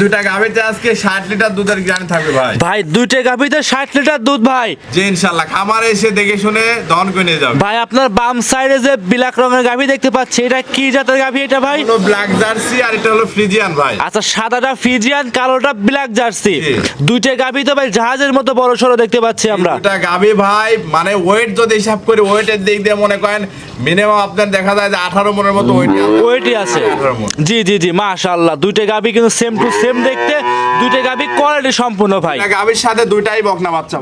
দুইটা গাভিতে আজকে ষাট লিটার দুধের থাকবে ভাই। ভাই দুইটা গাভিতে লিটার দুধ ভাই। খামারে এসে দেখে শুনে যাবে। ভাই আপনার বাম সাইডে যে ব্ল্যাক রঙের গাভি দেখতে পাচ্ছি এটা কি জাতের গাভি এটা ভাই? হলো ব্ল্যাক জার্সি আর এটা হলো ফ্রিজিয়ান ভাই। আচ্ছা সাদাটা কালোটা ব্ল্যাক জার্সি দুইটা গাভি তো ভাই জাহাজের মতো বড় সড়ো দেখতে পাচ্ছি আমরা। গাভি ভাই মানে ওয়েট যদি হিসাব করে ওয়েটের দিক দিয়ে মনে করেন মিনিমাম আপনার দেখা যায় যে আঠারো মনের মতো ওয়েট ওয়েটই আছে। জি জি জি মাশাআল্লাহ। দুইটা গাভি কিন্তু সেম টু সেম দেখতে দুইটা গাভি কোয়ালিটি সম্পূর্ণ ভাই। গাভির সাথে দুইটাই বকনা বাচ্চা।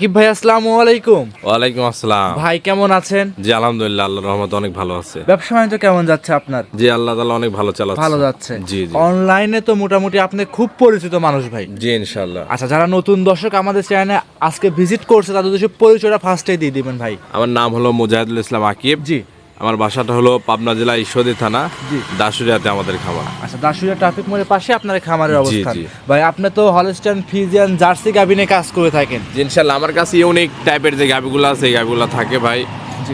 আকিব ভাই আসসালামু আলাইকুম। ওয়ালাইকুম আসসালাম। ভাই কেমন আছেন? জি আলহামদুলিল্লাহ আল্লাহ রহমত অনেক ভালো আছে। ব্যবসা বাণিজ্য কেমন যাচ্ছে আপনার? জি আল্লাহ তাআলা অনেক ভালো চালাচ্ছে। ভালো যাচ্ছে। জি জি। অনলাইনে তো মোটামুটি আপনি খুব পরিচিত মানুষ ভাই। জি ইনশাআল্লাহ। আচ্ছা যারা নতুন দর্শক আমাদের চ্যানেলে আজকে ভিজিট করছে তাদের পরিচয়টা ফার্স্টে দিয়ে দিবেন ভাই। আমার নাম হলো মুজাহিদুল ইসলাম আকিব। জি। আমার বাসাটা হলো পাবনা জেলা ঈশ্বরদী থানা। দাসুরিয়াতে আমাদের খামার। আচ্ছা দাসুরিয়া ট্রাফিক মোড়ের পাশে আপনার খামারের অবস্থান। ভাই আপনি তো হলস্টাইন ফিজিয়ান জার্সি গাবিনে কাজ করে থাকেন। ইনশাল্লাহ ইনশাআল্লাহ আমার কাছে ইউনিক টাইপের যে গাবিগুলো আছে এই গাবিগুলো থাকে ভাই।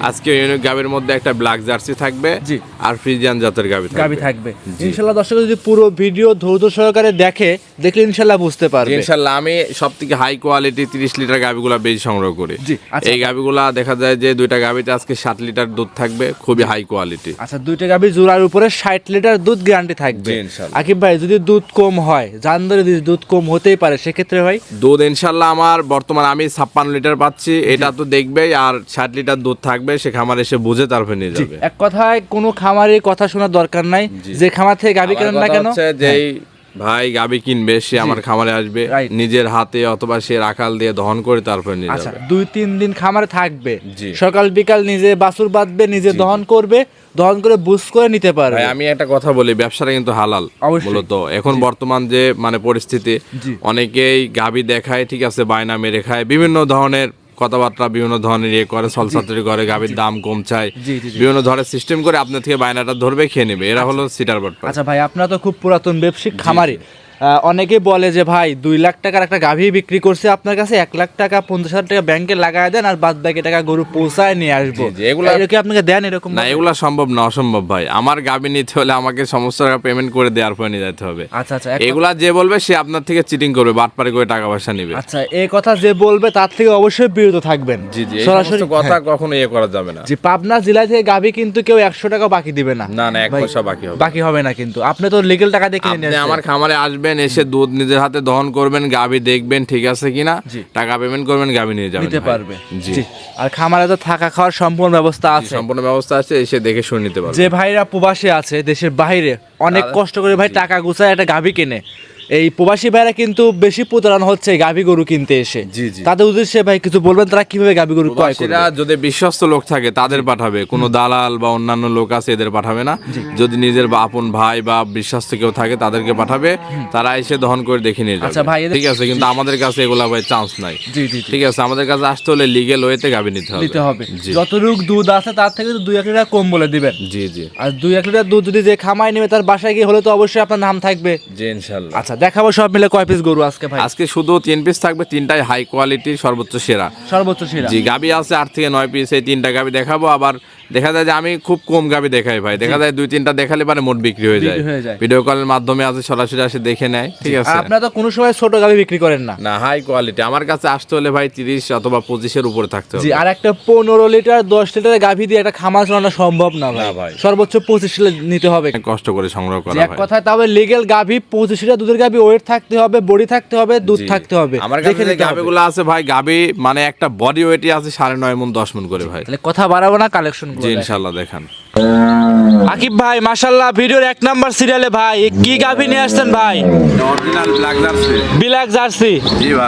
আজকে ইউনিক গাবির মধ্যে একটা ব্ল্যাক জার্সি থাকবে। জি। আর ফ্রিজিয়ান জাতের গাবি থাকবে। গাবি থাকবে। ইনশাল্লাহ দর্শক যদি পুরো ভিডিও ধৈর্য সহকারে দেখে দেখলে ইনশাল্লাহ বুঝতে পারবে। ইনশাআল্লাহ আমি সব থেকে হাই কোয়ালিটি তিরিশ লিটার গাবিগুলা বেশি সংগ্রহ করি। আচ্ছা। এই গাবিগুলা দেখা যায় যে দুইটা গাবিতে আজকে সাত লিটার দুধ থাকবে খুবই হাই কোয়ালিটি আচ্ছা দুইটা গাভি জোড়ার উপরে ষাট লিটার দুধ গ্যারান্টি থাকবে। জি, ইনশাল্লাহ। আকিব ভাই যদি দুধ কম হয় জান ধরে যদি দুধ কম হতেই পারে সেক্ষেত্রে ভাই? দুধ ইনশাল্লাহ আমার বর্তমান আমি ছাপ্পান্ন লিটার পাচ্ছি এটা তো দেখবেই আর ষাট লিটার দুধ থাকবে সে খামার এসে বুঝে তারপরে নিয়ে যাবে। এক কথায় কোনো খামারের কথা শোনার দরকার নাই। যে খামার থেকে আমার কেনেন না কেন? যেই ভাই গাবি কিনবে সে আমার খামারে আসবে নিজের হাতে অথবা সে রাখাল দিয়ে দহন করে তারপরে নিয়ে আচ্ছা যাবে। দুই তিন দিন খামারে থাকবে। সকাল বিকাল নিজে বাছুর বাঁধবে নিজে দহন করবে দহন করে বুঝ করে নিতে পারবে। আমি একটা কথা বলি ব্যবসাটা কিন্তু হালাল। মূলত। এখন বর্তমান যে মানে পরিস্থিতি অনেকেই গাবি দেখায় ঠিক আছে বায়না মেরে খায় বিভিন্ন ধরনের কথাবার্তা বিভিন্ন ধরনের ইয়ে করে সলসাতরি করে গাভীর দাম কম চায়। বিভিন্ন ধরনের সিস্টেম করে আপনার থেকে বায়নাটা ধরবে খেয়ে নেবে। এরা হলো সিটার বাট আচ্ছা ভাই আপনারা তো খুব পুরাতন ব্যবসায়িক খামারি। আহ, অনেকে বলে যে ভাই দুই লাখ টাকার একটা গাভী বিক্রি করছে আপনার কাছে এক লাখ টাকা পঞ্চাশ হাজার টাকা ব্যাংকে লাগায় দেন আর বাদ বাকি টাকা গরু পৌঁছায় নিয়ে আসব। এগুলা- কি আপনাকে দেন এরকম না এগুলা সম্ভব না অসম্ভব ভাই। আমার গাবি নিতে হলে আমাকে সমস্ত টাকা পেমেন্ট করে দেওয়ার পরে নিয়ে যেতে হবে। আচ্ছা আচ্ছা এগুলা যে বলবে সে আপনার থেকে চিটিং করবে বাটপারে করে টাকা পয়সা নেবে। আচ্ছা এই কথা যে বলবে তার থেকে অবশ্যই বিরত থাকবেন। জি জি সরাসরি কথা কখনো ইয়ে করা যাবে না। জি পাবনা জেলা থেকে গাভী কিন্তু কেউ একশো টাকা বাকি দিবে না। না না এক পয়সা বাকি হবে বাকি হবে না কিন্তু। আপনি তো লিগেল টাকা দেখে আপনি আমার খামারে আসবেন এসে দুধ নিজের হাতে দহন করবেন গাবি দেখবেন ঠিক আছে কিনা টাকা পেমেন্ট করবেন গাভী নিয়ে যাবেন নিতে। পারবে। জি। জি। আর খামারে তো থাকা খাওয়ার সম্পূর্ণ ব্যবস্থা আছে। সম্পূর্ণ ব্যবস্থা আছে এসে দেখে শুনে নিতে পারবে যে ভাইরা প্রবাসে আছে দেশের বাইরে অনেক কষ্ট করে ভাই টাকা গুছায় একটা গাভী কেনে। এই প্রবাসী ভাইরা কিন্তু বেশি প্রতারণা হচ্ছে গাভী গরু কিনতে এসে। জি, জি। তাদের উদ্দেশ্যে ভাই কিছু বলবেন তারা কীভাবে গাভী গরু ক্রয় করবে? যদি বিশ্বস্ত লোক থাকে তাদের পাঠাবে। কোনো দালাল বা অন্যান্য লোক আছে এদের পাঠাবে না। যদি নিজের বা আপন ভাই বা বিশ্বস্ত কেউ থাকে তাদেরকে পাঠাবে। তারা এসে দহন করে দেখে নিয়ে যাবে। আচ্ছা ভাই, ঠিক আছে কিন্তু আমাদের কাছে এগুলা ভাই চান্স নাই। জি জি জি। ঠিক আছে আমাদের কাছে আসতে হলে লিগেল ওয়েতে গাবি নিতে হবে। দিতে হবে। যতটুক দুধ আছে তার থেকে দুই এক লিটার কম বলে দিবেন। জি জি। আর দুই এক লিটার দুধ যদি যে খামায় নেবে তার বাসায় গিয়ে হলে তো অবশ্যই আপনার নাম থাকবে। জি ইনশাল্লাহ আচ্ছা দেখাবো সব মিলে কয় পিস গরু আজকে ভাই? আজকে শুধু তিন পিস থাকবে তিনটাই হাই কোয়ালিটি সর্বোচ্চ সেরা। সর্বোচ্চ সেরা। জি গাবি আছে আট থেকে নয় পিস এই তিনটা গাবি দেখাবো। আবার দেখা যায় যে আমি খুব কম গাবি দেখাই ভাই। দেখা যায় দুই তিনটা দেখালে পারে মোট বিক্রি হয়ে যায়। ভিডিও কলের মাধ্যমে আছে সরাসরি আসে দেখে নেয়। ঠিক আছে? আপনারা তো কোনো সময় ছোট গাভী বিক্রি করেন না। না হাই কোয়ালিটি আমার কাছে আসতে হলে ভাই তিরিশ অথবা পঁচিশের উপরে থাকতে জি হবে। আর একটা পনেরো লিটার দশ লিটার গাভী দিয়ে একটা খামার চালানো সম্ভব না ভাই। ভাই। সর্বোচ্চ পঁচিশ লিটার নিতে হবে। কষ্ট করে সংগ্রহ করা এক কথায় তবে লিগেল গাভী পঁচিশ লিটার দুধের গাভী ওয়েট থাকতে হবে বডি থাকতে হবে দুধ থাকতে হবে। আমার কাছে যে গাবিগুলো আছে ভাই গাবি মানে একটা বডি ওয়েটই আছে সাড়ে নয় মন দশ মন করে ভাই। তাহলে কথা বাড়াবো না কালেকশন জি ইনশাল্লাহ দেখান। আকিব ভাই মাশাল্লাহ ভিডিওর এক নাম্বার সিরিয়ালে ভাই কি গাভী নিয়ে আসছেন ভাই? Original black jersey black jersey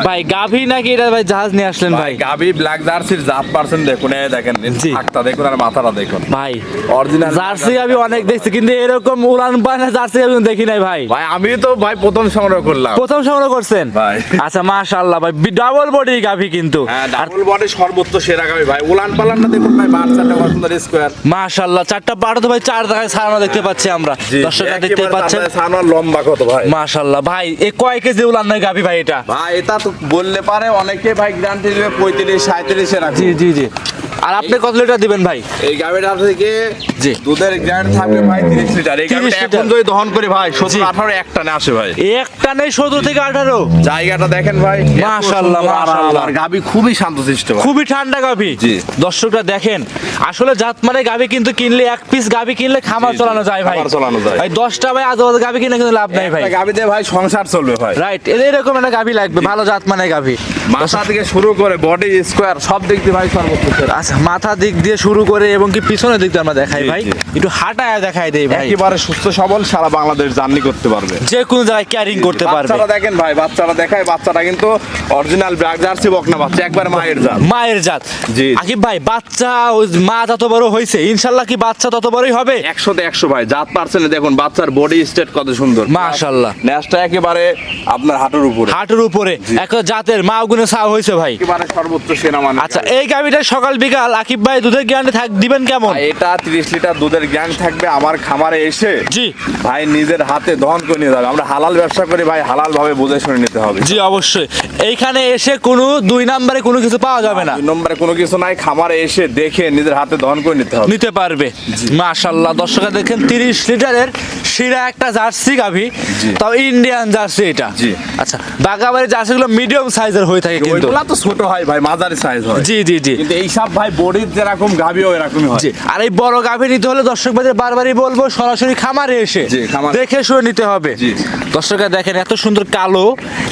ভাই। গাভী নাকি এটা ভাই জাহাজ নিয়ে আসলেন ভাই গাবি ব্ল্যাক জার্সির জাত পার্সেন্ট দেখুন এই দেখেন। হাতটা দেখুন আর মাথাটা দেখুন। ভাই অরিজিনাল জার্সি আমি অনেক দেখছি কিন্তু এরকম উড়ান পায় না জার্সি আমি দেখি নাই ভাই। ভাই আমি তো ভাই প্রথম সংগ্রহ করলাম। প্রথম সংগ্রহ করছেন? ভাই। আচ্ছা মাশাল্লাহ ভাই ডাবল বডি গাভী কিন্তু। হ্যাঁ ডাবল বডি সর্বোচ্চ সেরা গাবি ভাই। উলান পালানটা দেখুন ভাই বাচ্চাটা কত সুন্দর স্কোয়ার মাশাল্লাহ চারটা পাটা তো ভাই চার দেখায় সারানো দেখতে পাচ্ছি আমরা। দর্শকরা দেখতে পাচ্ছেন। সারানো লম্বা কত ভাই? মাশাআল্লাহ ভাই এ কয় কেজি উলান নাই গাভী ভাই এটা? ভাই এটা তো বললে পারে অনেকে ভাই গ্যারান্টি দেবে পঁয়ত্রিশ সাঁত্রিশে রাখি জি জি জি। আর আপনি কত লিটার দিবেন ভাই এই গাবিটা থেকে জি। দুধের গ্যারান্টি থাকবে ভাই তিরিশ লিটার এই 30 এখন যদি দহন করি ভাই জি। সতেরো আঠারো এক টানে আসে ভাই একটা নেই সতেরো থেকে আঠারো জায়গাটা দেখেন ভাই মাশাআল্লাহ। মাশাআল্লাহ। আর গাবি খুবই শান্তশিষ্ট ভাই। খুবই ঠান্ডা গাভী জি। দর্শকরা দেখেন আসলে জাত মানে গাভী কিন্তু কিনলে এক পিস গাভী কিনলে খামার। চালানো যায় ভাই খামার চালানো যায়। ভাই দশটা ভাই আজ গাভী কিনে কিন্তু লাভ নাই ভাই একটা গাবি দিয়ে ভাই সংসার চলবে ভাই রাইট এরকম একটা গাভী লাগবে ভালো জাত মানে গাভী মাথা থেকে শুরু করে বডি স্কোয়ার সব দিক দিয়ে ভাই সর্বোচ্চ সেরা। আচ্ছা মাথা দিক দিয়ে শুরু করে এবং কি পিছনের দিক দিয়ে আমরা দেখাই ভাই? একটু হাঁটায় দেখাই দেই ভাই। একেবারে সুস্থ সবল সারা বাংলাদেশ জার্নি করতে পারবে। যে কোনো জায়গায় ক্যারিং করতে পারবে। বাচ্চারা দেখেন ভাই বাচ্চারা দেখায় বাচ্চাটা কিন্তু অরিজিনাল ব্ল্যাক জার্সি বকনা বাচ্চা একবার মায়ের জাত। মায়ের জাত। জি। আকিব ভাই বাচ্চা মা যত বড় হয়েছে ইনশাল্লাহ কি বাচ্চা তত বড়ই হবে? একশোতে একশো ভাই জাত পার্সেন্টে দেখুন বাচ্চার বডি স্টেট কত সুন্দর। মাশাআল্লাহ। ন্যাসটা একেবারে আপনার হাঁটুর উপরে। হাঁটুর উপরে। এক জাতের মা গুনে চা হয়েছে ভাই। একেবারে সর্বোচ্চ সেরা মানে আচ্ছা এই গাভিটা সকাল বিকাল আকিব ভাই দুধের গ্যারান্টি থাক দিবেন কেমন? এটা তিরিশ লিটার দুধের জ্ঞান থাকবে আমার খামারে এসে জি। ভাই নিজের হাতে দহন করে নিয়ে যাবে। আমরা হালাল ব্যবসা করি ভাই হালাল ভাবে বুঝে শুনে নিতে হবে। জি অবশ্যই। এইখানে এসে কোনো দুই নম্বরে কোনো কিছু পাওয়া যাবে না। দুই নম্বরে কোনো কিছু নাই খামারে এসে দেখে নিজের হাতে দহন করে নিতে হবে। নিতে পারবে। মাশাল্লাহ দর্শকরা দেখেন তিরিশ লিটারের শিরা একটা জার্সি গাভি। তাও ইন্ডিয়ান জার্সি এটা। জি। আচ্ছা বাগাবাড়ি জার্সিগুলো মিডিয়াম সাইজের হয়ে থাকে কিন্তু। ওইগুলা তো ছোট হয় ভাই মাঝারি সাইজ হয়। জি জি জি। কিন্তু এইসব ভাই বডির যেরকম গাবিও এরকমই হয়। আর এই বড় গাভী নিতে হলে দর্শক ভাইদের বারবারই বলব সরাসরি খামারে এসে। দেখে শুনে নিতে হবে। দর্শকরা দেখেন এত সুন্দর কালো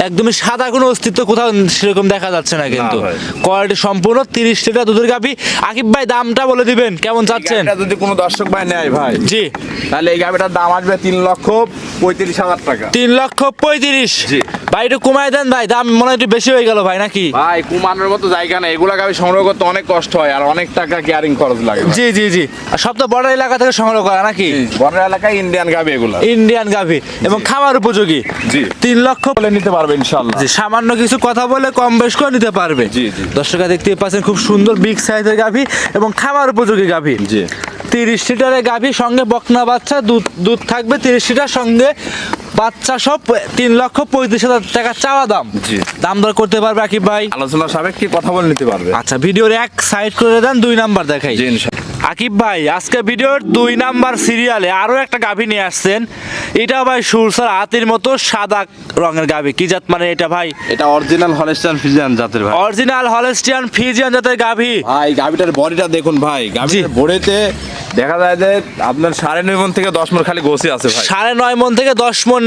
একদমই সাদা কোনো অস্তিত্ব কোথাও সেরকম দেখা যাচ্ছে না কিন্তু। কোয়ালিটি সম্পূর্ণ তিরিশ লিটার দুধের গাভী। আকিব ভাই দামটা বলে দিবেন কেমন চাচ্ছেন? যদি কোনো দর্শক ভাই নেয় ভাই জি। তাহলে এই গাবিটার দাম আসবে তিন লক্ষ পঁয়ত্রিশ হাজার টাকা। তিন লক্ষ পঁয়ত্রিশ। জি। ভাই একটু কমায় দেন ভাই দাম মনে হয় একটু বেশি হয়ে গেল ভাই নাকি? ভাই কুমানোর মতো জায়গা নেই। এগুলা গাবি সংগ্রহ করতে অনেক কষ্ট হয় আর অনেক টাকা কেয়ারিং খরচ লাগে জি জি জি। আর সব তো বড় এলাকা থেকে সংগ্রহ করা নাকি? জি, বড় এলাকায় ইন্ডিয়ান গাবি এগুলা। ইন্ডিয়ান গাভী। এবং খামার উপযোগী? জি। তিন লক্ষ বলে নিতে পারবে ইনশাল্লাহ যে সামান্য কিছু কথা বলে কম বেশ করে নিতে পারবে। জি, জি। দর্শকরা দেখতে পাচ্ছেন খুব সুন্দর বিগ সাইজের গাভী এবং খামার উপযোগী গাভী। জি। তিরিশ লিটারের গাভী সঙ্গে বকনা বাচ্চা দুধ দুধ থাকবে তিরিশ লিটার সঙ্গে বাচ্চা সব তিন লক্ষ পঁয়ত্রিশ হাজার টাকা চাওয়া দাম। দাম দর করতে পারবে আকিব ভাই? আলোচনা সাপেক্ষে কথা বলে নিতে পারবে। আচ্ছা ভিডিওর এক সাইড করে দেন দুই নাম্বার দেখাই। আকিব ভাই আজকে ভিডিওর দুই নাম্বার সিরিয়ালে আরও একটা গাভী নিয়ে আসছেন। এটা ভাই সুরসার হাতির মতো সাদা রঙের গাভী কি জাত মানে এটা ভাই? এটা অরিজিনাল হলেস্টান ফিজিয়ান জাতের ভাই। অরিজিনাল হলস্টিয়ান ফিজিয়ান জাতের গাভী ভাই গাবিটার বডিটা দেখুন ভাই। গাবিটার বডিতে দেখা যায় যে আপনার সাড়ে নয় মন থেকে দশ মন খালি গোসি আছে ভাই। সাড়ে নয় মন থেকে দশ মন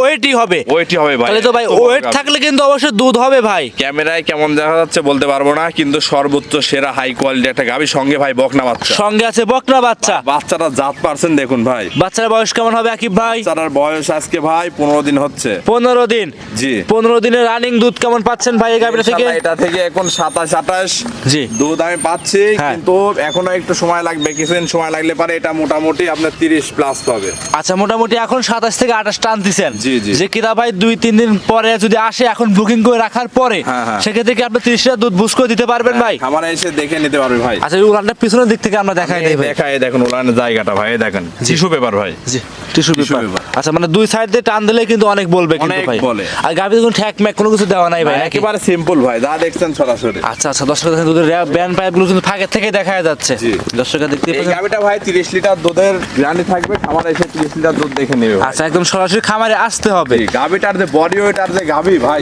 ওয়েটই হবে। ওইটি হবে ভাই। তাহলে তো ভাই ওয়েট থাকলে কিন্তু অবশ্যই দুধ হবে ভাই। ক্যামেরায় কেমন দেখা যাচ্ছে বলতে পারব না কিন্তু সর্বোচ্চ সেরা হাই কোয়ালিটি একটা গাবি। সঙ্গে ভাই বকনা বাচ্চা। সঙ্গে আছে বকনা বাচ্চা। বাচ্চাটা জাত পারছেন দেখুন ভাই। বাচ্চার বয়স কেমন হবে আকিব ভাই। বাচ্চাটার বয়স আজকে ভাই পনেরো দিন হচ্ছে। পনেরো দিন? জি। পনেরো দিনের রানিং দুধ কেমন পাচ্ছেন ভাই এই গাভীটা থেকে? এটা থেকে এখন সাতাশ আঠাশ। জি। দুধ আমি পাচ্ছি হ্যাঁ। কিন্তু এখনও একটু সময় লাগবে কিছুদিন সময় লাগলে পারে এটা মোটামুটি আপনার তিরিশ প্লাস পাবে আচ্ছা মোটামুটি এখন সাতাশ থেকে আঠাশ টানতেছেন। জি, জি। যে কিনা ভাই দুই তিন দিন পরে যদি আসে এখন বুকিং করে রাখার পরে হ্যাঁ, হ্যাঁ। সেক্ষেত্রে কি আপনি তিরিশ লিটার দুধ বুঝ করে দিতে পারবেন ভাই? খামারে এসে দেখে নিতে পারবে ভাই। আচ্ছা এই পিছনের দিক থেকে আমরা দেখাই দেই ভাই। দেখা দেখুন ওলানের জায়গাটা ভাই দেখেন। টিস্যু পেপার ভাই। জি টিস্যু Дякую. আচ্ছা মানে দুই সাইড দিয়ে টান দিলে কিন্তু অনেক বলবে কিন্তু ভাই বলে। আর গাভীতে কোনো ঠ্যাক ম্যাক কোনো কিছু দেওয়া নাই ভাই? একেবারে সিম্পল ভাই যা দেখছেন সরাসরি আচ্ছা আচ্ছা দর্শক দেখেন দুধের ব্যান্ড পাইপগুলো কিন্তু ফাঁকের থেকে দেখা যাচ্ছে জি। দর্শকরা দেখতে এই পাচ্ছেন গাবিটা ভাই তিরিশ লিটার দুধের গ্যারান্টি থাকবে খামারে এসে তিরিশ লিটার দুধ দেখে নেবে আচ্ছা একদম সরাসরি খামারে আসতে হবে এই গাবিটার যে বডি ওয়েটার যে গাবি ভাই।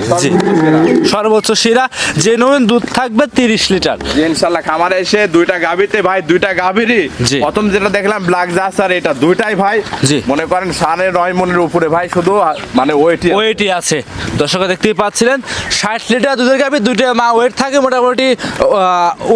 সর্বোচ্চ সেরা। জেনুইন দুধ থাকবে তিরিশ লিটার যে ইনশাল্লাহ খামারে এসে দুইটা গাবিতে ভাই দুইটা গাবিরই জি। প্রথম যেটা দেখলাম ব্ল্যাক জাস আর এটা দুইটাই ভাই। মনে করেন সানের নয় মনের উপরে। ভাই শুধু মানে ওয়েট ওয়েটই আছে। দর্শক দেখতেই পাচ্ছিলেন ষাট লিটার দুধের গাভি দুইটা মা ওয়েট থাকে মোটামুটি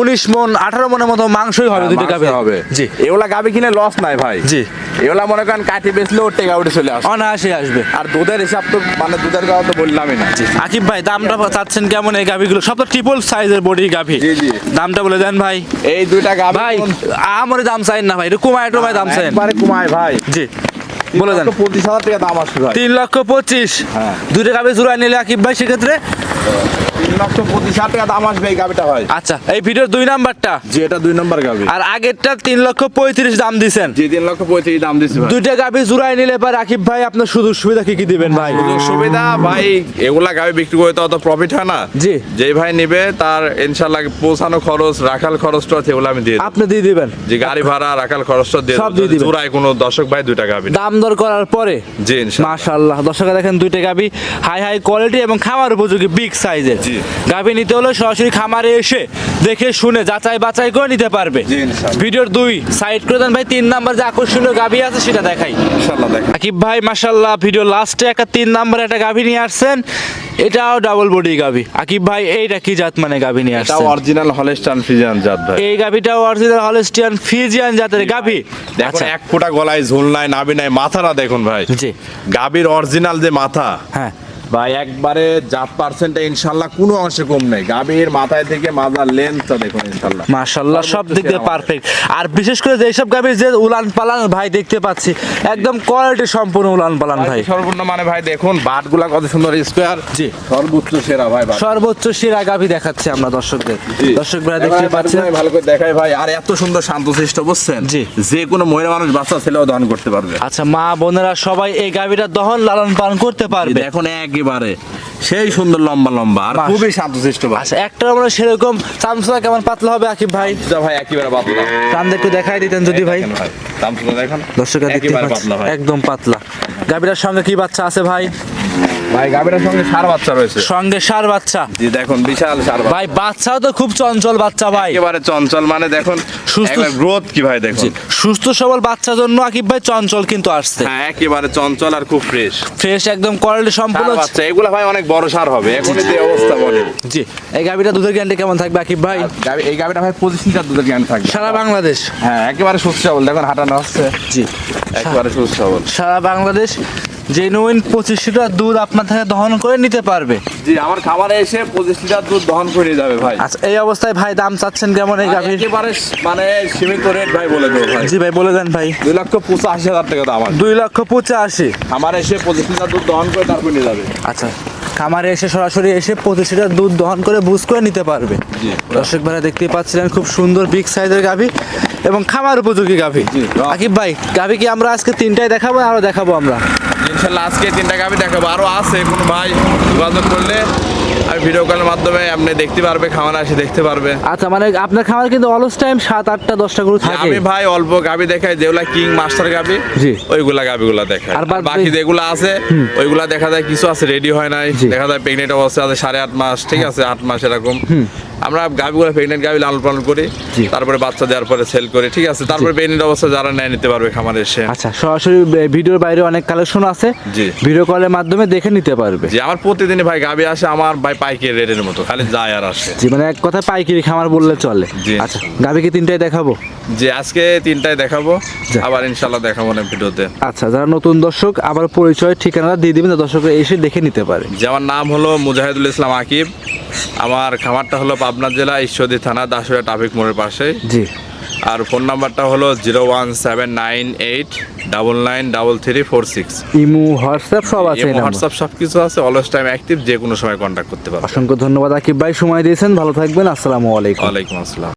উনিশ মন আঠারো মনের মতো মাংসই হবে দুইটা গাভি হবে। জি। এগুলা গাবি কিনে লস নাই ভাই। জি। এগুলা মনে করেন কাটি বেচলেও টেকা উঠে চলে আসে অনায়াসে আসবে। আর দুধের হিসাব তো মানে দুধের গাওয়া তো বললামই না। আকিব ভাই দামটা চাচ্ছেন কেমন এই গাভিগুলো সব তো ট্রিপল সাইজের বডি গাভি জি, জি। দামটা বলে দেন ভাই। এই দুইটা গাবি ভাই আমরে দাম চাইন না ভাই একটু কমায় টমায় দাম চাইন। একবারে কুমায় ভাই। জি। বলে দেন। পঁচিশ হাজার টাকা দাম আসবে তিন লক্ষ পঁচিশ। হ্যাঁ। দুইটা গাভি জোড়া নিলে আকিব ভাই সেক্ষেত্রে? তিন লক্ষ হাজার টাকা দাম আসবে এই গাবিটা ভাই আচ্ছা এই ভিডিওর দুই নাম্বারটা? জি এটা দুই নম্বর গাবি। আর আগেরটা তিন লক্ষ পঁয়ত্রিশ দাম দিছেন। জি তিন লক্ষ পঁয়ত্রিশ দাম ভাই। দুইটা গাভি জোড়াই নিলে পর আকিব ভাই আপনার শুধু সুবিধা কি কি দিবেন ভাই? সুযোগ সুবিধা ভাই এগুলা গাবি বিক্রি করে তো অত প্রফিট হয় না। জি। যেই ভাই নেবে তার ইনশাল্লাহ পৌঁছানো খরচ রাখাল খরচটা আছে এগুলো আমি দিয়ে আপনি দিয়ে দিবেন? যে গাড়ি ভাড়া রাখাল খরচটা দিয়ে সব দিয়ে দিবেন। জোড়ায় কোনো দর্শক ভাই দুইটা গাবি। দাম দর করার পরে? জি ইনশাল্লাহ মাশাআল্লাহ। দর্শক দেখেন দুইটা গাভি হাই হাই কোয়ালিটি এবং খামার উপযোগী বিগ সাইজের। জি। নিতে হলে সরাসরি খামারে এসে দেখে শুনে যাচাই বাছাই করে নিতে পারবে। ভিডিওর দুই সাইড করে দেন ভাই তিন নাম্বার যে আকর্ষণীয় গাভি আছে সেটা দেখাই। আকিব ভাই মাশাল্লাহ ভিডিও লাস্টে একটা তিন নাম্বার একটা গাভি নিয়ে আসছেন। এটাও ডাবল বডি গাভি। আকিব ভাই এইটা কি জাত মানে গাভি নিয়ে এটা অরিজিনাল হলেস্টান ফিজিয়ান জাত ভাই। এই গাভিটাও অরিজিনাল হলস্টিয়ান ফিজিয়ান জাতের গাভি। দেখুন আচ্ছা। এক ফোঁটা গলায় ঝোল নাই নাবি নাই মাথাটা দেখুন ভাই। জি। গাবির অরিজিনাল যে মাথা হ্যাঁ। ভাই একবারে জাত পার্সেন্টটা ইনশাল্লাহ কোনো অংশে কম নেই। গাবির মাথায় থেকে মাথার লেন্থটা দেখুন ইনশাল্লাহ। মাশাল্লাহ সব দিক দিয়ে পারফেক্ট আর বিশেষ করে যেসব গাভীর যে উলান পালান ভাই দেখতে পাচ্ছি একদম কোয়ালিটি সম্পূর্ণ উলান পালান ভাই সর্বপূর্ণ মানে ভাই দেখুন বাটগুলা কত সুন্দর স্কোয়ার জি। সর্বোচ্চ সেরা ভাই। সর্বোচ্চ সেরা গাভী দেখাচ্ছে আমরা দর্শকদের। দর্শক ভাই দেখতে পাচ্ছেন। ভালো করে দেখাই ভাই আর এত সুন্দর শান্তশিষ্ট বুঝছেন? জি। যে কোনো মহিলা মানুষ বাচ্চা ছেলেও দহন করতে পারবে। আচ্ছা মা বোনেরা সবাই এই গাভীটা দহন লালন পালন করতে পারবে। দেখুন একেবারে সেই সুন্দর লম্বা লম্বা আর খুবই শান্তশিষ্ট আচ্ছা একটা আমরা সেরকম চামচা কেমন পাতলা হবে আকিব ভাই? ভাই একেবারে পাতলা। টান একটু দেখাই দিতেন যদি ভাই। দেখেন ভাই দেখেন। দর্শক দেখতে একেবারে পাতলা একদম পাতলা। গাবিরার সঙ্গে কি বাচ্চা আছে ভাই? ভাই গাবিটার সঙ্গে সার বাচ্চা রয়েছে। সঙ্গে সার বাচ্চা। জি দেখুন বিশাল সার ভাই বাচ্চাও তো খুব চঞ্চল বাচ্চা ভাই। একেবারে চঞ্চল মানে দেখুন সুস্থ- গ্রোথ কি ভাই দেখুন। সুস্থ সবল বাচ্চার জন্য আকিব ভাই চঞ্চল কিন্তু আসছে। হ্যাঁ একেবারে চঞ্চল আর খুব ফ্রেশ ফ্রেশ একদম কোয়ালিটি সম্পূর্ণ বাচ্চা এগুলা ভাই অনেক বড় সার হবে এখন যে অবস্থা বলে জি এই গাভিটা দুধের গ্যারান্টি কেমন থাকবে আকিব ভাই? এই গাবিটা ভাই পঁচিশ লিটার দুধের জ্ঞান থাকবে। সারা বাংলাদেশ? হ্যাঁ একেবারে সুস্থ সবল দেখুন হাঁটানো হচ্ছে। জি। একেবারে সুস্থ সবল। সারা বাংলাদেশ? জেনুইন পঁচিশ লিটার দুধ আপনার থেকে দহন করে নিতে পারবে। জি আমার খাবারে এসে পঁচিশ লিটার দুধ দহন করে নিয়ে যাবে ভাই। আচ্ছা এই অবস্থায় ভাই দাম চাচ্ছেন কেমন এই গাভীর? একেবারে মানে সীমিত রেট ভাই বলে দেবো ভাই। জি ভাই বলে দেন ভাই। দুই লক্ষ পঁচাশি হাজার টাকা দাম দুই লক্ষ পঁচাশি। আমার এসে পঁচিশ লিটার দুধ দহন করে তারপর নিয়ে যাবে। আচ্ছা। খামারে এসে সরাসরি এসে পঁচিশ লিটার দুধ দহন করে বুজ করে নিতে পারবে। দর্শক ভাইরা দেখতেই পাচ্ছিলেন খুব সুন্দর বিগ সাইজের গাভী এবং খামার উপযোগী গাভী। আকিব ভাই গাভী কি আমরা আজকে তিনটায় দেখাবো আরও দেখাবো আমরা ইনশাল্লাহ আজকে তিনটা গাভী দেখাবো আরও আছে কোনো ভাই যোগাযোগ করলে আমি ভিডিও কলের মাধ্যমে আপনি দেখতে পারবে খাওয়ানো আসে দেখতে পারবে। আচ্ছা মানে আপনার খাওয়ার কিন্তু অলস টাইম সাত আটটা দশটা গরু থাকে। আমি ভাই অল্প গাবি দেখাই যেগুলা কিং মাস্টার গাবি জি। ওইগুলা গাবিগুলা দেখাই। আর বাকি যেগুলো যেগুলা আছে ওইগুলা দেখা যায় কিছু আছে রেডি হয় নাই। দেখা যায় প্রেগনেন্ট অবস্থা আছে সাড়ে আট মাস ঠিক আছে আট মাস এরকম। আমরা গাবিগুলো প্রেগনেন্ট গাবি লালন পালন করি তারপরে বাচ্চা দেওয়ার পরে সেল করি ঠিক আছে? তারপরে প্রেগনেন্ট অবস্থা যারা নেয় নিতে পারবে খামারে এসে। আচ্ছা সরাসরি ভিডিওর বাইরে অনেক কালেকশন আছে। জি। ভিডিও কলের মাধ্যমে দেখে নিতে পারবে। যে আমার প্রতিদিনই ভাই গাবি আসে আমার ভাই পাইকারি রেটের মতো খালি যায় আর আসে। জি মানে এক কথায় পাইকারি খামার বললে চলে। জি। আচ্ছা গাভিকে তিনটায় দেখাবো? যে আজকে তিনটায় দেখাবো। আবার ইনশাল্লাহ দেখাবো না ভিডিওতে। আচ্ছা যারা নতুন দর্শক আবার পরিচয় ঠিকানাটা দিয়ে দিবেন দর্শকরা এসে দেখে নিতে পারে। যে আমার নাম হলো মুজাহিদুল ইসলাম আকিব। আমার খামারটা হলো পাবনা জেলা ঈশ্বরদী থানা দাসুরা ট্রাফিক মোড়ের পাশে। জি। আর ফোন নাম্বারটা হলো zero one seven nine eight double nine double three four six. Imo WhatsApp সব আছে হোয়াটসঅ্যাপ সব কিছু আছে অলওয়েজ টাইম অ্যাক্টিভ যে কোনো সময় কন্ট্যাক্ট করতে পারো অসংখ্য ধন্যবাদ আকিব ভাই সময় দিয়েছেন ভালো থাকবেন আসসালামু আলাইকুম। ওয়ালাইকুম আসসালাম।